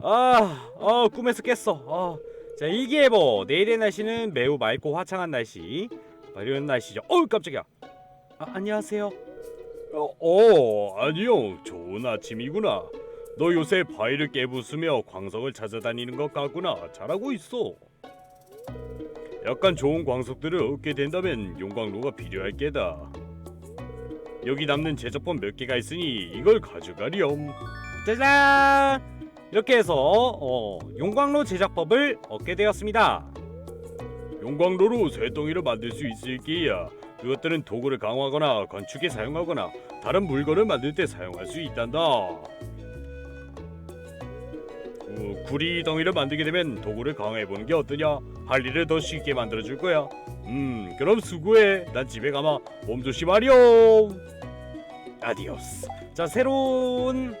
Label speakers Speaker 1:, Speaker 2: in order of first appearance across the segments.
Speaker 1: 아, 어, 꿈에서 깼어. 어. 자, 일기예보. 내일의 날씨는 매우 맑고 화창한 날씨. 어, 이런 날씨죠. 어우, 깜짝이야. 아, 안녕하세요.
Speaker 2: 어, 어, 안녕. 좋은 아침이구나. 너 요새 바위를 깨부수며 광석을 찾아다니는 것 같구나. 잘하고 있어. 약간 좋은 광석들을 얻게 된다면 용광로가 필요할 게다. 여기 남는 제작법 몇 개가 있으니 이걸 가져가렴.
Speaker 1: 짜잔! 이렇게 해서 어, 용광로 제작법을 얻게 되었습니다.
Speaker 2: 용광로로 쇠덩이를 만들 수 있을 게야. 그것들은 도구를 강화하거나 건축에 사용하거나 다른 물건을 만들 때 사용할 수 있단다. 어, 구리 덩이를 만들게 되면 도구를 강화해 보는 게 어떠냐? 할 일을 더 쉽게 만들어 줄 거야. 음, 그럼 수고해. 난 집에 가마 몸 조심하렴.
Speaker 1: 아디오스. 자, 새로운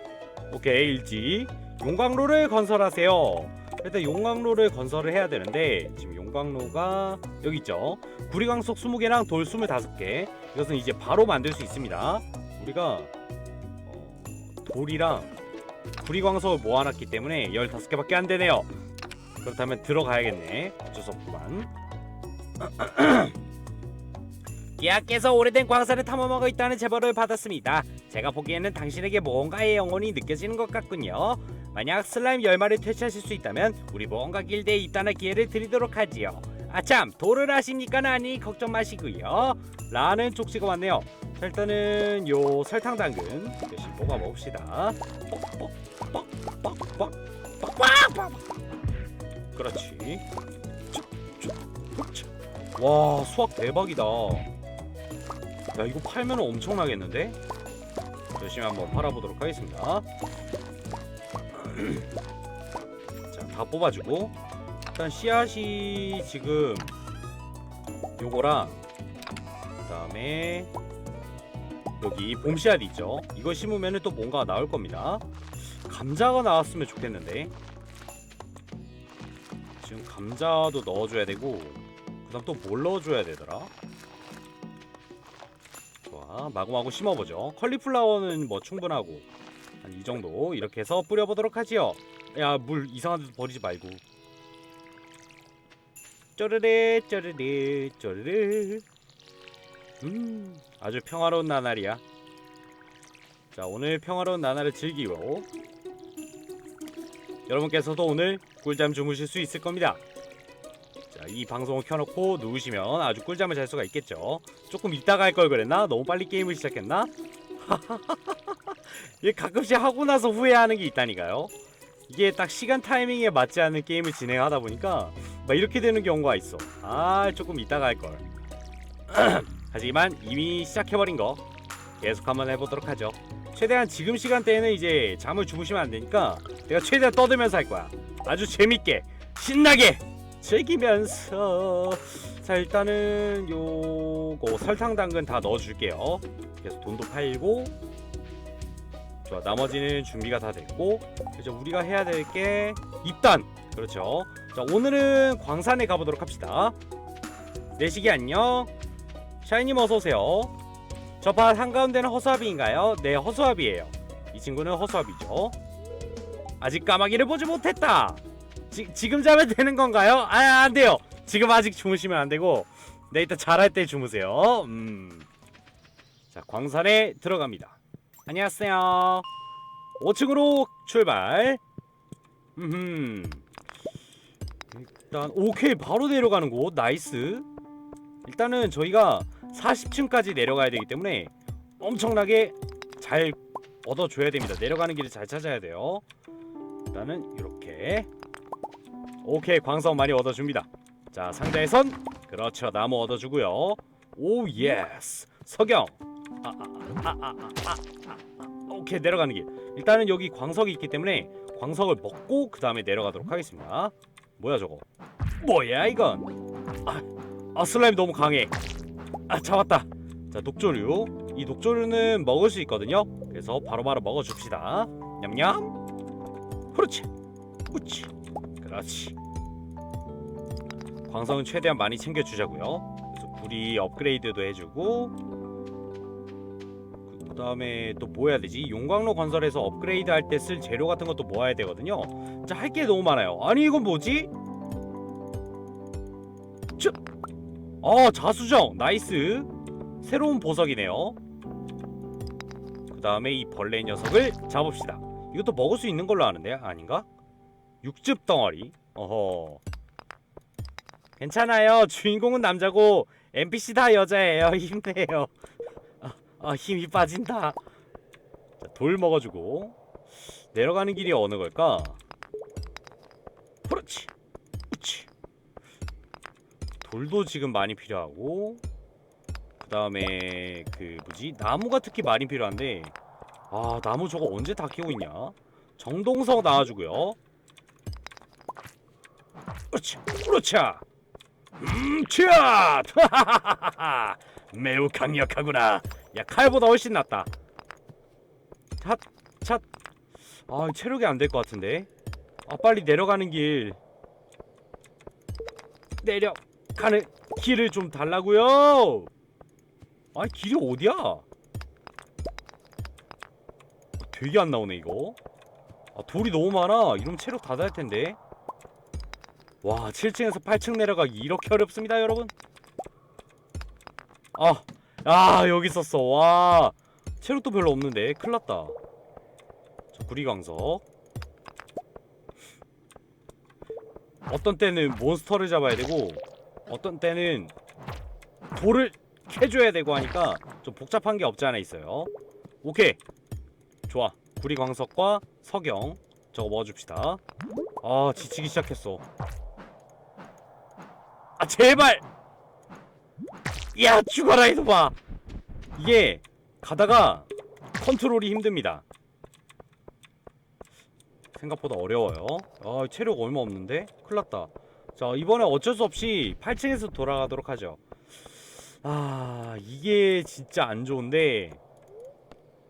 Speaker 1: 오케이 일지 용광로를 건설하세요. 일단 용광로를 건설을 해야 되는데 지금 용광로가 여기 있죠. 구리광석 20개랑 돌 25개. 이것은 이제 바로 만들 수 있습니다. 우리가 어, 돌이랑 구리광석을 모아놨기 때문에 15개밖에 안 되네요. 그렇다면 들어가야겠네. 어쩔 수 없구만. 기아께서 오래된 광산을 탐험하고 있다는 제보를 받았습니다. 제가 보기에는 당신에게 뭔가의 영혼이 느껴지는 것 같군요. 만약 슬라임 열마를 퇴치하실 수 있다면 우리 뭔가 길드에 입단할 기회를 드리도록 하지요. 아참 돌을 아십니까는 아니 걱정 마시고요. 라는 쪽지가 왔네요. 일단은 요 설탕 당근 열심히 뽑아 먹읍시다. 그렇지. 와 수학 대박이다. 야 이거 팔면 엄청나겠는데? 열심히 한번 팔아보도록 하겠습니다. 자, 다 뽑아주고 일단 씨앗이 지금 요거랑 그 다음에 여기 봄 씨앗 있죠? 이거 심으면 또 뭔가 나올 겁니다. 감자가 나왔으면 좋겠는데 지금 감자도 넣어줘야 되고 그 다음 또 뭘 넣어줘야 되더라? 마구마구 심어보죠. 컬리플라워는 뭐 충분하고 한 이 정도 이렇게 해서 뿌려보도록 하지요. 야 물 이상한 데서 버리지 말고. 쪼르르 쪼르르 쪼르르. 음 아주 평화로운 나날이야. 자 오늘 평화로운 나날을 즐기고 여러분께서도 오늘 꿀잠 주무실 수 있을 겁니다. 자, 이 방송을 켜놓고 누우시면 아주 꿀잠을 잘 수가 있겠죠. 조금 이따가 할 걸 그랬나? 너무 빨리 게임을 시작했나? 이게 가끔씩 하고 나서 후회하는 게 있다니까요. 이게 딱 시간 타이밍에 맞지 않는 게임을 진행하다 보니까 막 이렇게 되는 경우가 있어. 아, 조금 이따가 할 걸. 하지만 이미 시작해버린 거 계속 한번 해보도록 하죠. 최대한 지금 시간대에는 이제 잠을 주무시면 안 되니까 내가 최대한 떠들면서 할 거야. 아주 재밌게 신나게 즐기면서. 자 일단은 요거 설탕 당근 다 넣어줄게요. 그래서 돈도 팔고. 좋아 나머지는 준비가 다 됐고. 이제 우리가 해야 될 게 입단. 그렇죠? 자 오늘은 광산에 가보도록 합시다. 내시기 안녕. 샤이님 어서오세요. 저 밭 한가운데는 허수아비인가요? 네 허수아비예요. 이 친구는 허수아비죠. 아직 까마귀를 보지 못했다 지, 지금 자면 되는 건가요? 아, 안 돼요. 지금 아직 주무시면 안 되고, 네, 일단 잘할 때 주무세요. 음. 자, 광산에 들어갑니다. 안녕하세요. 5층으로 출발. 음. 일단, 오케이. 바로 내려가는 곳. 나이스. 일단은 저희가 40층까지 내려가야 되기 때문에 엄청나게 잘 얻어줘야 됩니다. 내려가는 길을 잘 찾아야 돼요. 일단은 이렇게 오케이 광석 많이 얻어줍니다. 자 상자에 선 그렇죠. 나무 얻어주고요. 오 예스. 석영. 아, 아, 아, 아, 아, 아, 아, 아. 오케이 내려가는 길. 일단은 여기 광석이 있기 때문에 광석을 먹고 그 다음에 내려가도록 하겠습니다. 뭐야 저거? 뭐야 이건? 아, 아 슬라임 너무 강해. 아 잡았다. 자 녹조류. 이 녹조류는 먹을 수 있거든요. 그래서 바로바로 먹어줍시다. 냠냠. 그렇지. 그렇지 그렇지 광석은 최대한 많이 챙겨주자고요 그래서 구리 업그레이드도 해주고 그 그다음에 또 뭐 해야 되지? 용광로 건설해서 업그레이드 할 때 쓸 재료 같은 것도 모아야 되거든요. 자, 할 게 너무 많아요. 아니 이건 뭐지? 저, 어 자수정 나이스. 새로운 보석이네요. 그 다음에 이 벌레 녀석을 잡읍시다. 이것도 먹을 수 있는 걸로 아는데 아닌가? 육즙 덩어리. 어허. 괜찮아요. 주인공은 남자고 NPC 다 여자예요. 힘내요. 아, 아 힘이 빠진다. 자, 돌 먹어주고 내려가는 길이 어느 걸까? 그렇지. 그렇지. 돌도 지금 많이 필요하고 그 다음에 그 뭐지 나무가 특히 많이 필요한데 아 나무 저거 언제 다 키고 있냐? 정동석 나와주고요. 그렇지, 그렇지. 음, 차! 매우 강력하구나. 야 칼보다 훨씬 낫다. 샷, 샷. 아 체력이 안 될 것 같은데. 아 빨리 내려가는 길. 내려 가는 길을 좀 달라고요. 아 길이 어디야? 되게 안 나오네 이거. 아 돌이 너무 많아. 이러면 체력 다 달 텐데. 와 7층에서 8층 내려가기 이렇게 어렵습니다 여러분. 아, 아 여기 있었어. 와 체력도 별로 없는데 큰일났다. 자 구리광석. 어떤 때는 몬스터를 잡아야 되고 어떤 때는 돌을 캐줘야 되고 하니까 좀 복잡한 게 없지 않아 있어요. 오케이. 좋아. 구리광석과 석영 저거 먹어줍시다. 아 지치기 시작했어. 아 제발. 야 죽어라 이놈아. 이게 가다가 컨트롤이 힘듭니다. 생각보다 어려워요. 아 체력 얼마 없는데? 큰일났다. 자 이번에 어쩔 수 없이 8층에서 돌아가도록 하죠. 아 이게 진짜 안 좋은데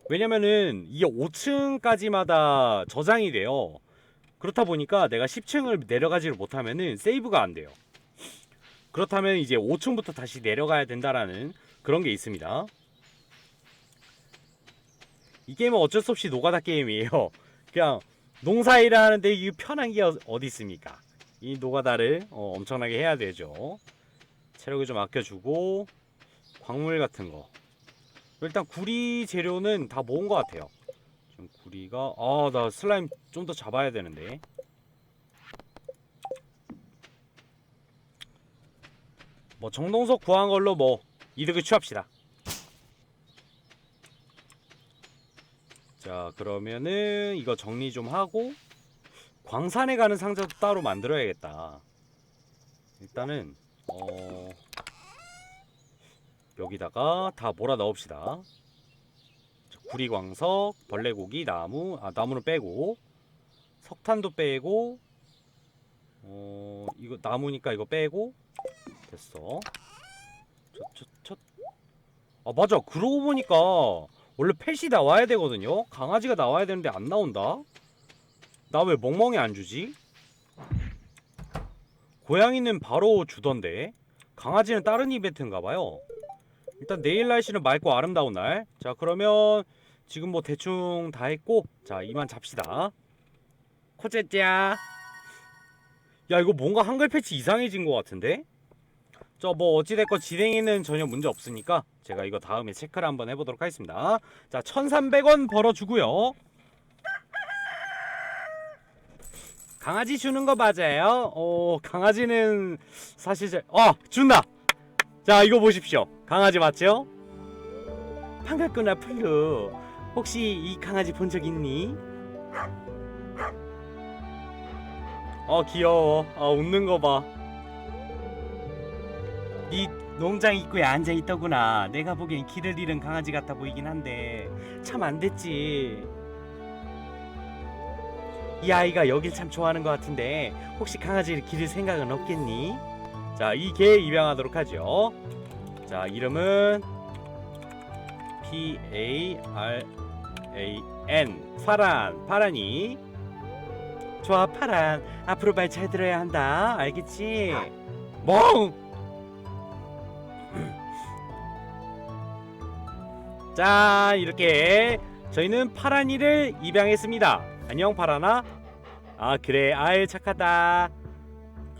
Speaker 1: 왜냐면은 이게 5층까지마다 저장이 돼요. 그렇다 보니까 내가 10층을 내려가지를 못하면은 세이브가 안 돼요. 그렇다면 이제 5층부터 다시 내려가야 된다라는 그런 게 있습니다. 이 게임은 어쩔 수 없이 노가다 게임이에요. 그냥 농사일을 하는데 이 편한 게 어- 어디 있습니까? 이 노가다를 어, 엄청나게 해야 되죠. 체력을 좀 아껴주고 광물 같은 거. 일단 구리 재료는 다 모은 것 같아요. 지금 구리가 아 나 슬라임 좀 더 잡아야 되는데. 뭐 정동석 구한 걸로 뭐 이득을 취합시다. 자 그러면은 이거 정리 좀 하고 광산에 가는 상자도 따로 만들어야겠다. 일단은 어 여기다가 다 몰아 넣읍시다. 자, 구리광석, 벌레고기, 나무, 아 나무는 빼고 석탄도 빼고 어 이거 나무니까 이거 빼고 됐어. 첫첫첫 아 맞아. 그러고 보니까 원래 펫이 나와야 되거든요. 강아지가 나와야 되는데 안 나온다. 나 왜 멍멍이 안 주지? 고양이는 바로 주던데 강아지는 다른 이벤트인가 봐요. 일단 내일 날씨는 맑고 아름다운 날. 자 그러면 지금 뭐 대충 다 했고 자 이만 잡시다. 코제짜. 야 이거 뭔가 한글 패치 이상해진 것 같은데? 저 뭐 어찌됐건 진행에는 전혀 문제 없으니까 제가 이거 다음에 체크를 한번 해보도록 하겠습니다. 자 1,300원 벌어주고요. 강아지 주는 거 맞아요? 어 강아지는 사실 제... 어 준다. 자 이거 보십시오. 강아지 맞죠? 반갑구나 플루. 혹시 이 강아지 본 적 있니? 어 귀여워. 아 웃는 거 봐. 네 농장 입구에 앉아 있더구나. 내가 보기엔 길을 잃은 강아지 같아 보이긴 한데 참 안 됐지. 이 아이가 여길 참 좋아하는 것 같은데 혹시 강아지를 기를 생각은 없겠니? 자, 이 개 입양하도록 하죠. 자, 이름은 P A R A N 파란 파란이 좋아 파란 앞으로 말 잘 들어야 한다 알겠지? 멍 짠 이렇게 저희는 파란이를 입양했습니다. 안녕 파란아 아 그래. 아이 착하다.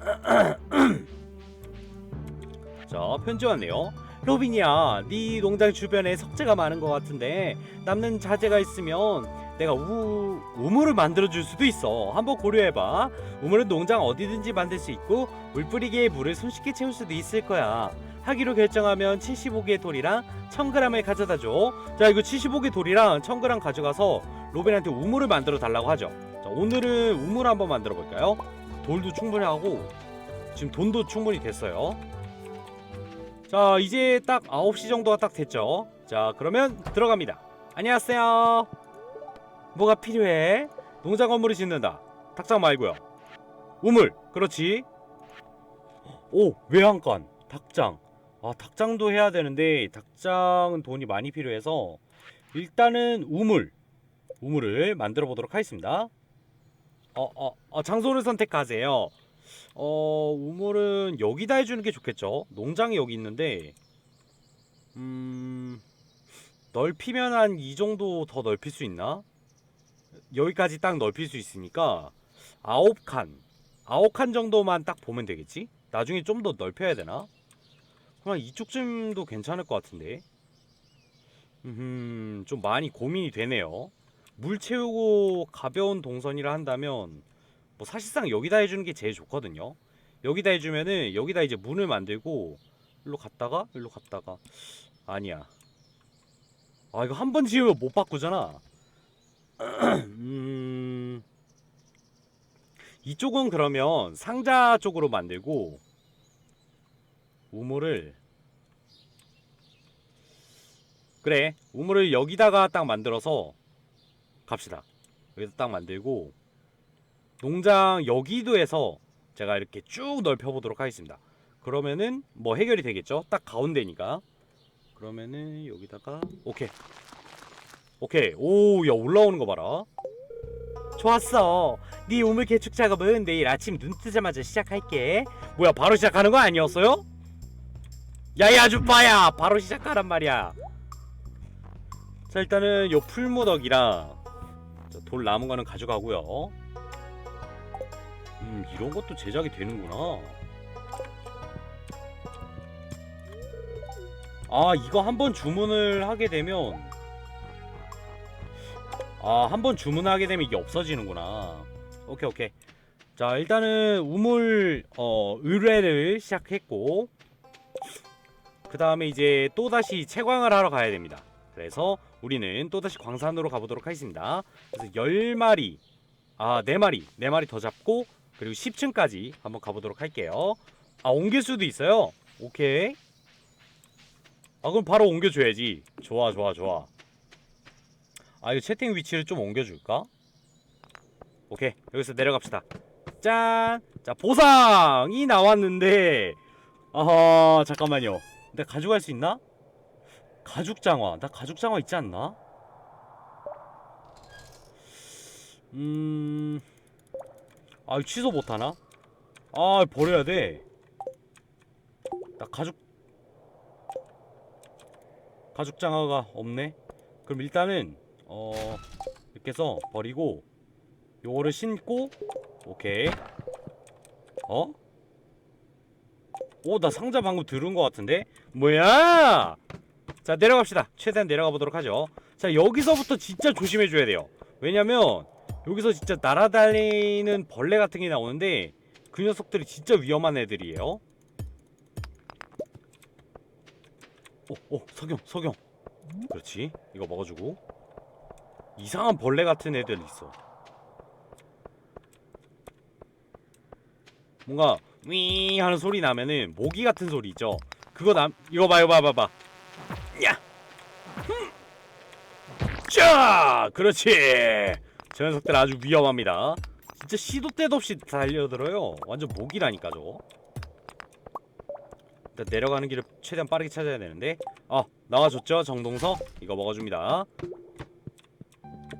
Speaker 1: 자 편지 왔네요. 로빈이야 네 농장 주변에 석재가 많은 것 같은데 남는 자재가 있으면 내가 우, 우물을 만들어줄 수도 있어. 한번 고려해봐. 우물은 농장 어디든지 만들 수 있고 물 뿌리기에 물을 손쉽게 채울 수도 있을 거야 하기로 결정하면 75개의 돌이랑 1000g을 가져다 줘. 자, 이거 75개 돌이랑 1000g 가져가서 로빈한테 우물을 만들어 달라고 하죠. 자, 오늘은 우물 한번 만들어 볼까요? 돌도 충분히 하고 지금 돈도 충분히 됐어요. 자, 이제 딱 9시 정도가 딱 됐죠. 자, 그러면 들어갑니다. 안녕하세요. 뭐가 필요해? 농장 건물을 짓는다. 닭장 말고요. 우물. 그렇지. 오, 외양간. 닭장. 아 닭장도 해야 되는데 닭장은 돈이 많이 필요해서 일단은 우물 우물을 만들어 보도록 하겠습니다. 어, 어, 어, 장소를 선택하세요. 어 우물은 여기다 해주는 게 좋겠죠. 농장이 여기 있는데 음 넓히면 한 이 정도 더 넓힐 수 있나? 여기까지 딱 넓힐 수 있으니까 아홉 칸 아홉 칸 정도만 딱 보면 되겠지? 나중에 좀 더 넓혀야 되나? 그냥 이쪽쯤도 괜찮을 것 같은데. 음, 좀 많이 고민이 되네요. 물 채우고 가벼운 동선이라 한다면 뭐 사실상 여기다 해주는 게 제일 좋거든요. 여기다 해주면은 여기다 이제 문을 만들고 일로 갔다가 일로 갔다가 아니야. 아 이거 한 번 지으면 못 바꾸잖아. 음, 이쪽은 그러면 상자 쪽으로 만들고 우물을 그래 우물을 여기다가 딱 만들어서 갑시다. 여기다 딱 만들고 농장 여기도 해서 제가 이렇게 쭉 넓혀 보도록 하겠습니다. 그러면은 뭐 해결이 되겠죠? 딱 가운데니까. 그러면은 여기다가 오케이. 오케이. 오 야 올라오는 거 봐라. 좋았어. 네 우물 개축 작업은 내일 아침 눈 뜨자마자 시작할게. 뭐야 바로 시작하는 거 아니었어요? 야이 아줌마야. 바로 시작하란 말이야. 자 일단은 요 풀무더기랑 자, 돌 거는 가져가고요. 음 이런 것도 제작이 되는구나. 아 이거 한번 주문을 하게 되면 아 한번 주문하게 되면 이게 없어지는구나. 오케이 오케이. 자 일단은 우물 어 의뢰를 시작했고 그 다음에 이제 또다시 채광을 하러 가야 됩니다. 그래서 우리는 또다시 광산으로 가보도록 하겠습니다. 그래서 10마리, 아 4마리, 4마리 더 잡고 그리고 10층까지 한번 가보도록 할게요. 아 옮길 수도 있어요. 오케이. 아 그럼 바로 옮겨줘야지. 좋아 좋아 좋아. 아 이거 채팅 위치를 좀 옮겨줄까? 오케이 여기서 내려갑시다. 짠! 자 보상이 나왔는데 아하 잠깐만요. 내가 가져갈 수 있나? 가죽 장화. 나 가죽 장화 있지 않나? 음. 아, 취소 못 하나? 아, 버려야 돼. 나 가죽 가죽 장화가 없네. 그럼 일단은 어 이렇게 해서 버리고 요거를 신고 오케이. 어? 오, 나 상자 방금 들은 것 같은데? 뭐야? 자, 내려갑시다. 최대한 내려가 보도록 하죠. 자, 여기서부터 진짜 조심해줘야 돼요. 왜냐면, 여기서 진짜 날아다니는 벌레 같은 게 나오는데, 그 녀석들이 진짜 위험한 애들이에요. 오, 오, 석영, 석영. 그렇지. 이거 먹어주고. 이상한 벌레 같은 애들 있어. 뭔가 윙 하는 소리 나면은 모기 같은 소리 있죠. 그거 남 이거 봐 이거 봐 봐봐. 야. 흠. 자, 그렇지. 저 녀석들 아주 위험합니다. 진짜 시도 때도 없이 달려들어요. 완전 모기라니까 저거. 일단 내려가는 길을 최대한 빠르게 찾아야 되는데. 아 나와줬죠 정동석. 이거 먹어줍니다.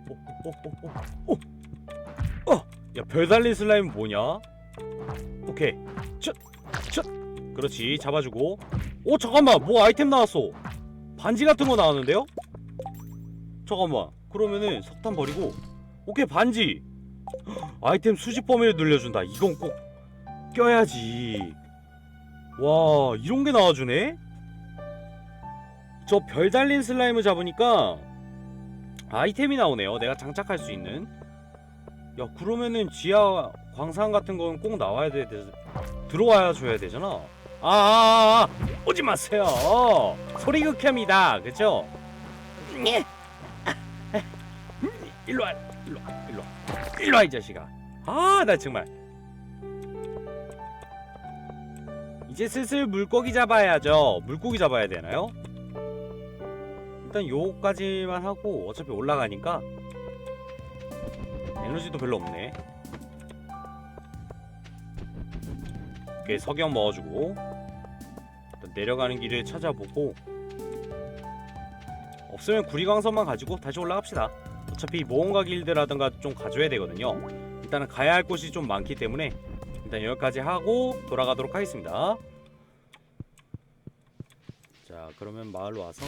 Speaker 1: 오, 오, 오, 오, 오. 어, 야 별 달린 슬라임 뭐냐? 오케이. 첫, 첫. 그렇지. 잡아주고. 오 잠깐만. 뭐 아이템 나왔어? 반지 같은 거 나왔는데요? 잠깐만. 그러면은 석탄 버리고. 오케이 반지. 아이템 수집 범위를 늘려준다. 이건 꼭 껴야지. 와 이런 게 나와주네? 저 별 달린 슬라임을 잡으니까 아이템이 나오네요. 내가 장착할 수 있는. 야 그러면은 지하 광산 같은 건 꼭 나와야 돼 돼- 들어와야 줘야 되잖아. 아, 아, 아 오지 마세요. 소리 극혐이다 그쵸 예. 일로 와 일로 와 일로 와 일로 와 이 자식아. 아 나 정말. 이제 슬슬 물고기 잡아야죠. 물고기 잡아야 되나요? 일단 요거까지만 하고 어차피 올라가니까 에너지도 별로 없네 오케이 석영 먹어주고 내려가는 길을 찾아보고 없으면 구리광선만 가지고 다시 올라갑시다. 어차피 모험가 길드라든가 좀 가져야 되거든요. 일단은 가야 할 곳이 좀 많기 때문에 일단 여기까지 하고 돌아가도록 하겠습니다. 자 그러면 마을로 와서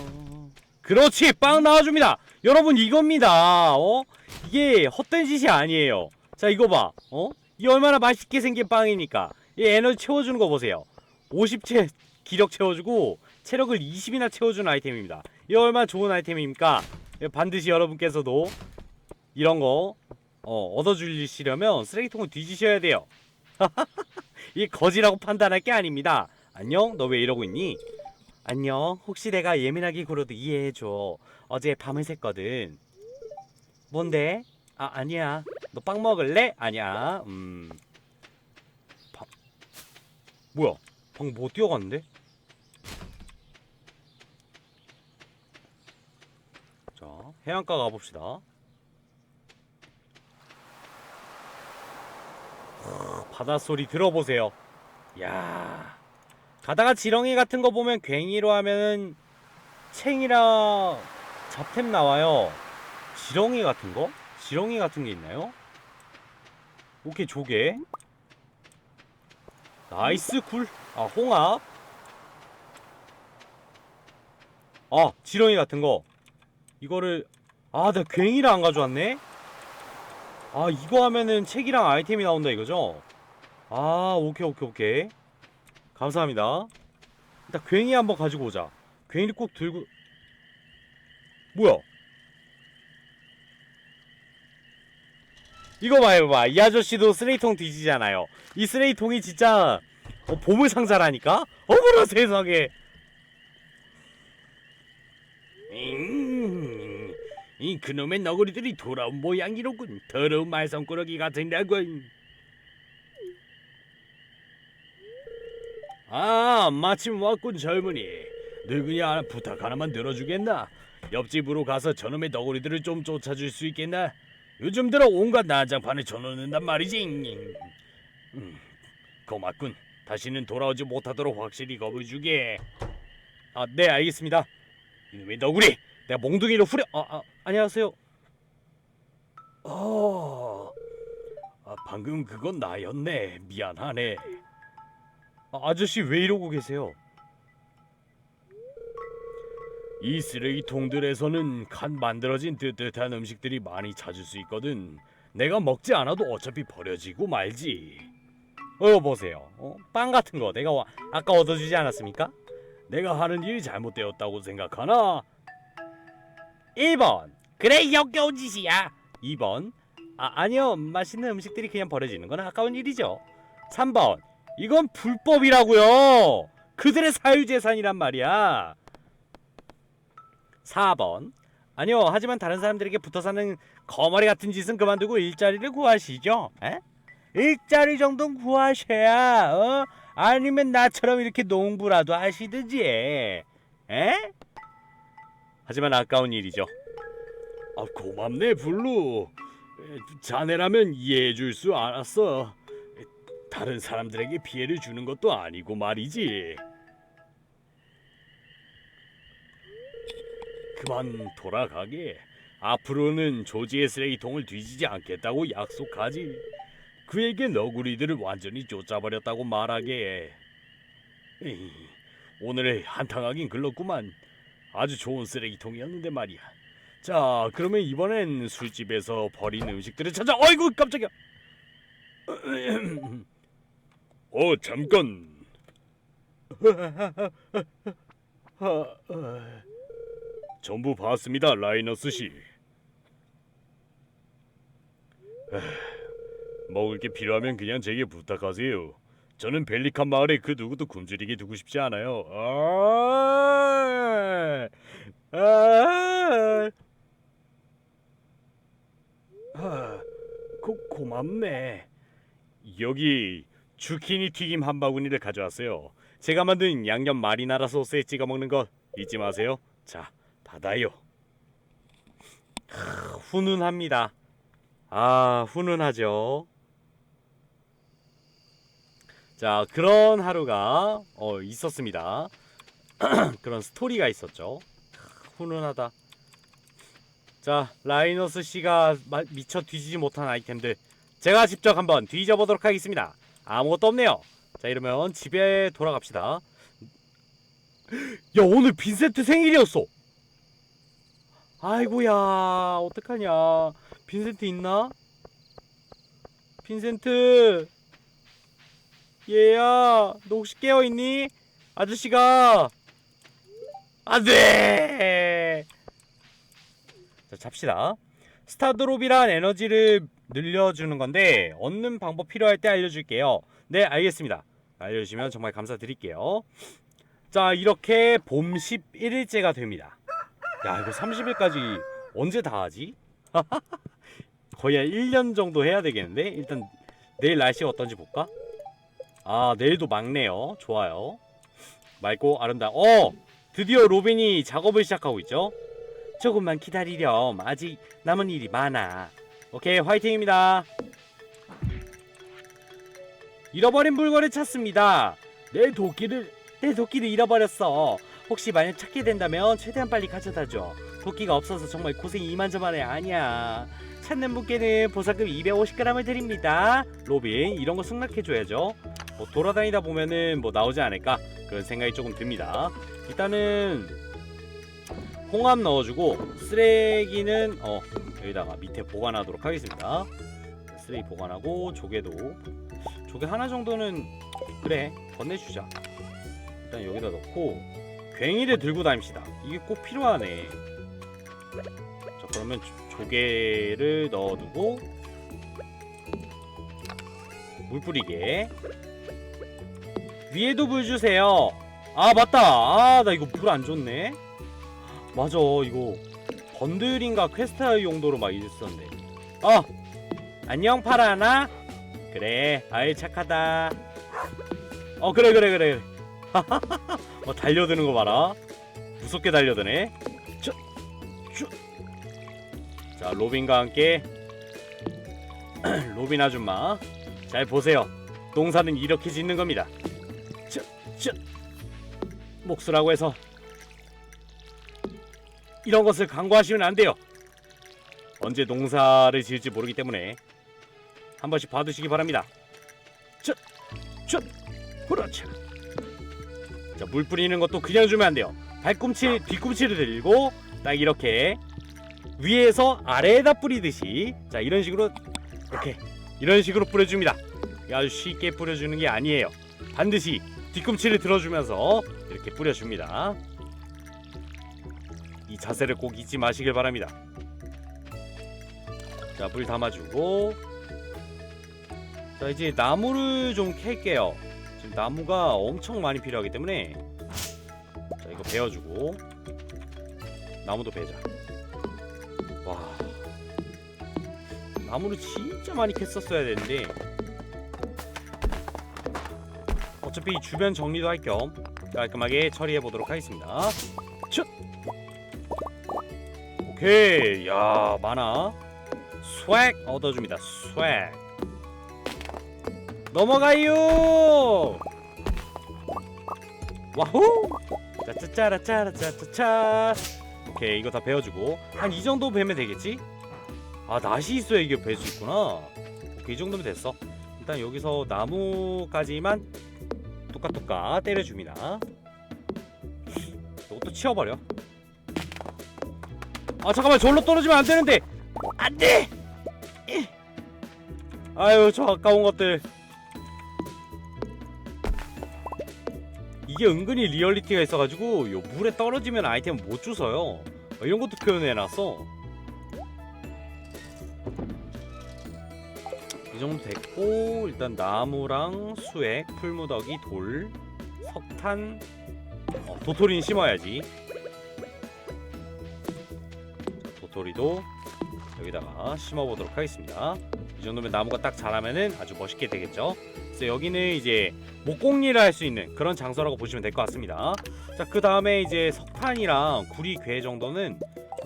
Speaker 1: 그렇지! 빵 나와줍니다! 여러분 이겁니다. 어? 이게 헛된 짓이 아니에요. 자 이거 봐. 어? 이 얼마나 맛있게 생긴 빵이니까 이 에너지 채워주는 거 보세요. 50채 기력 채워주고 체력을 20이나 채워주는 아이템입니다. 이 얼마나 좋은 아이템입니까? 예, 반드시 여러분께서도 이런 거 어, 얻어주시려면 쓰레기통을 뒤지셔야 돼요. 이게 거지라고 판단할 게 아닙니다. 안녕 너 왜 이러고 있니? 안녕 혹시 내가 예민하게 굴어도 이해해줘. 어제 밤을 샜거든. 뭔데? 아 아니야. 너 빵 먹을래? 아니야. 음. 밥 뭐야? 방금 뭐 뛰어갔는데? 자 해안가 가봅시다. 바닷소리 들어보세요. 야 가다가 지렁이 같은 거 보면 괭이로 하면은 챙이랑 잡템 나와요. 지렁이 같은 거? 지렁이 같은 게 있나요? 오케이 조개 나이스 굴. 아 홍합. 아 지렁이 같은 거. 이거를 아 나 괭이를 안 가져왔네? 아 이거 하면은 책이랑 아이템이 나온다 이거죠? 아 오케이 오케이 오케이. 감사합니다. 일단 괭이 한번 가지고 오자. 괭이를 꼭 들고 뭐야 이거 봐요 봐. 이 아저씨도 쓰레기통 뒤지잖아요. 이 쓰레기통이 진짜 어, 보물 상자라니까? 어머나 세상에. 음, 이 그놈의 너구리들이 돌아온 모양이로군. 더러운 말썽꾸러기 같은다고 아 마침 왔군 젊은이. 누구냐 부탁 하나만 들어주겠나? 옆집으로 가서 저놈의 너구리들을 좀 쫓아줄 수 있겠나 요즘 들어 온갖 난장판을 쳐놓는단 말이지. 음, 고맙군. 다시는 돌아오지 못하도록 확실히 겁을 주게. 아 네 알겠습니다. 이놈의 너구리 내가 몽둥이로 후려 아, 아 안녕하세요. 어 아, 방금 그건 나였네. 미안하네. 아, 아저씨 왜 이러고 계세요? 이 쓰레기통들에서는 간 만들어진 뜨뜻한 음식들이 많이 찾을 수 있거든. 내가 먹지 않아도 어차피 버려지고 말지. 어 보세요. 어? 빵 같은 거 내가 와- 아까 얻어주지 않았습니까? 내가 하는 일이 잘못되었다고 생각하나? 1번 그래 역겨운 짓이야 2번 아, 아니요 맛있는 음식들이 그냥 버려지는 건 아까운 일이죠 3번 이건 불법이라고요. 그들의 사유재산이란 말이야. 4번. 아니요. 하지만 다른 사람들에게 붙어 사는 거머리 같은 짓은 그만두고 일자리를 구하시죠. 에? 일자리 정도는 구하셔야 어? 아니면 나처럼 이렇게 농부라도 하시든지. 에? 하지만 아까운 일이죠.
Speaker 2: 아 고맙네 블루 에, 자네라면 이해해 줄 수 알았어 에, 다른 사람들에게 피해를 주는 것도 아니고 말이지 그만 돌아가게 앞으로는 조지의 쓰레기통을 뒤지지 않겠다고 약속하지 그에게 너구리들을 완전히 쫓아버렸다고 말하게 에이, 오늘 한탕하긴 글렀구만 아주 좋은 쓰레기통이었는데 말이야 자, 그러면 이번엔 술집에서 버린 음식들을 찾아. 어이구, 깜짝이야. 어, 잠깐. 전부 봤습니다, 라이너스 씨. 아, 먹을 게 필요하면 그냥 제게 부탁하세요. 저는 벨리칸 마을에 그 누구도 굶주리게 두고 싶지 않아요. 아, 아, 아, 고, 고맙네. 여기 주키니 튀김 한 바구니를 가져왔어요. 제가 만든 양념 마리나라 소스에 찍어 먹는 거 잊지 마세요. 자, 받아요.
Speaker 1: 훈훈합니다. 아, 훈훈하죠. 자, 그런 하루가 어, 있었습니다. 그런 스토리가 있었죠. 훈훈하다. 자, 라이너스 씨가 마- 미처 뒤지지 못한 아이템들 제가 직접 한번 뒤져보도록 하겠습니다. 아무것도 없네요. 자, 이러면 집에 돌아갑시다. 야, 오늘 빈센트 생일이었어. 아이고야, 어떡하냐. 빈센트 있나? 빈센트. 얘야 너 혹시 깨어있니? 아저씨가. 안돼! 자 잡시다. 스타드롭이란 에너지를 늘려주는 건데 얻는 방법 필요할 때 알려줄게요. 네 알겠습니다. 알려주시면 정말 감사드릴게요. 자 이렇게 봄 11일째가 됩니다 야 이거 30일까지 언제 다 하지? 거의 한 1년 정도 해야 되겠는데? 일단 내일 날씨가 어떤지 볼까? 아 내일도 맑네요. 좋아요. 맑고 아름다 어 드디어 로빈이 작업을 시작하고 있죠? 조금만 기다리렴. 아직 남은 일이 많아. 오케이 화이팅입니다. 잃어버린 물건을 찾습니다. 내 도끼를 내 도끼를 잃어버렸어 혹시 만약 찾게 된다면 최대한 빨리 가져다줘 도끼가 없어서 정말 고생이 이만저만해 아니야 찾는 분께는 보상금 250g을 드립니다. 로빈 이런 거 승낙해줘야죠. 뭐 돌아다니다 보면은 뭐 나오지 않을까 그런 생각이 조금 듭니다. 일단은 홍합 넣어주고 쓰레기는 어 여기다가 밑에 보관하도록 하겠습니다. 쓰레기 보관하고 조개도 조개 하나 정도는 그래 건네주자. 일단 여기다 넣고 괭이를 들고 다닙시다. 이게 꼭 필요하네. 자 그러면 조- 조개를 넣어두고 물 뿌리게. 위에도 물 주세요. 아 맞다. 아 나 이거 물 안 줬네. 맞아 이거 번들인가 퀘스트 용도로 막 있었는데. 어 안녕 파라나. 그래 아이 착하다. 어 그래 그래 그래 그래 어 달려드는 거 봐라. 무섭게 달려드네. 저, 저. 자 로빈과 함께. 로빈 아줌마 잘 보세요. 농사는 이렇게 짓는 겁니다. 저, 저. 목수라고 해서 이런 것을 강구하시면 안 돼요. 언제 농사를 지을지 모르기 때문에 한 번씩 봐두시기 바랍니다. 저, 저, 그렇죠 자 물 뿌리는 것도 그냥 주면 안 돼요. 발꿈치 뒤꿈치를 들고 딱 이렇게 위에서 아래에다 뿌리듯이 자 이런 식으로 이렇게 이런 식으로 뿌려줍니다. 아주 쉽게 뿌려주는 게 아니에요. 반드시 뒤꿈치를 들어주면서 이렇게 뿌려줍니다. 이 자세를 꼭 잊지 마시길 바랍니다. 자 물 담아주고 자 이제 나무를 좀 캘게요 나무가 엄청 많이 필요하기 때문에 자 이거 베어주고 나무도 베자. 와. 나무를 진짜 많이 캤었어야 되는데 어차피 주변 정리도 할 겸 깔끔하게 처리해 보도록 하겠습니다. 첫 오케이. 야 많아 스웩 얻어줍니다. 스웩 넘어가요! 와후 짜짜짜라짜라짜짜짜. 오케이 이거 다 베어주고. 한 이 정도 베면 되겠지? 아 낫이 있어야 이게 벨 수 있구나. 오케이 이 정도면 됐어. 일단 여기서 나무까지만 뚜까뚜까 때려줍니다. 이것도 치워버려. 아 잠깐만 저로 떨어지면 안 되는데! 안 돼! 아유 저 아까운 것들 이게 은근히 리얼리티가 있어가지고 요 물에 떨어지면 아이템 못 주워요. 어, 이런 것도 표현해놨어 이 정도 됐고 일단 나무랑 수액, 풀무더기, 돌, 석탄. 어, 도토리는 심어야지. 도토리도 여기다가 심어보도록 하겠습니다. 이 정도면 나무가 딱 자라면은 아주 멋있게 되겠죠? 그래서 여기는 이제 목공일을 할수 있는 그런 장소라고 보시면 될 것 같습니다. 자그 다음에 이제 석탄이랑 구리 괴 정도는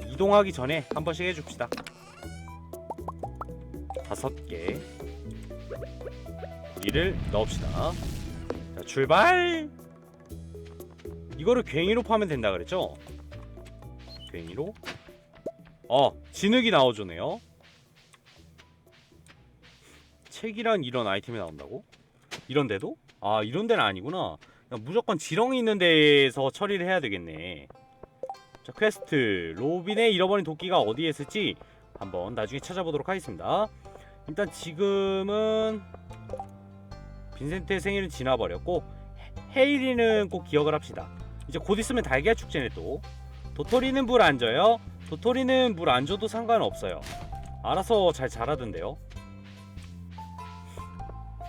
Speaker 1: 이동하기 전에 한 번씩 해줍시다. 다섯 개. 구리를 넣읍시다. 자 출발! 이거를 괭이로 파면 된다 그랬죠? 괭이로? 어 진흙이 나와주네요. 책이란 이런 아이템이 나온다고? 이런 데도? 아 이런 데는 아니구나. 무조건 지렁이 있는 데에서 처리를 해야 되겠네. 자 퀘스트. 로빈의 잃어버린 도끼가 어디에 있을지 한번 나중에 찾아보도록 하겠습니다. 일단 지금은 빈센트의 생일은 지나버렸고 헤- 헤일이는 꼭 기억을 합시다. 이제 곧 있으면 달걀 축제네 또. 도토리는 물 안 줘요? 도토리는 물 안 줘도 상관없어요. 알아서 잘 자라던데요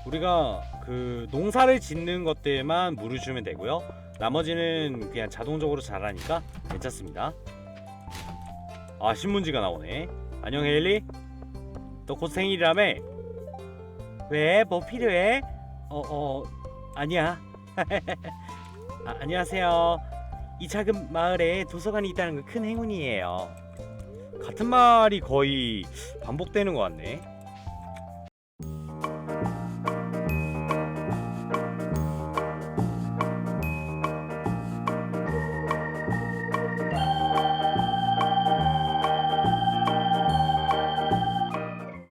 Speaker 1: 우리가 그 농사를 짓는 것들만 물을 주면 되고요. 나머지는 그냥 자동적으로 자라니까 괜찮습니다. 아 신문지가 나오네. 안녕 헤일리. 너 곧 생일이라며? 왜? 뭐 필요해? 어어 아니야. 아, 안녕하세요. 이 작은 마을에 도서관이 있다는 건 큰 행운이에요. 같은 말이 거의 반복되는 것 같네.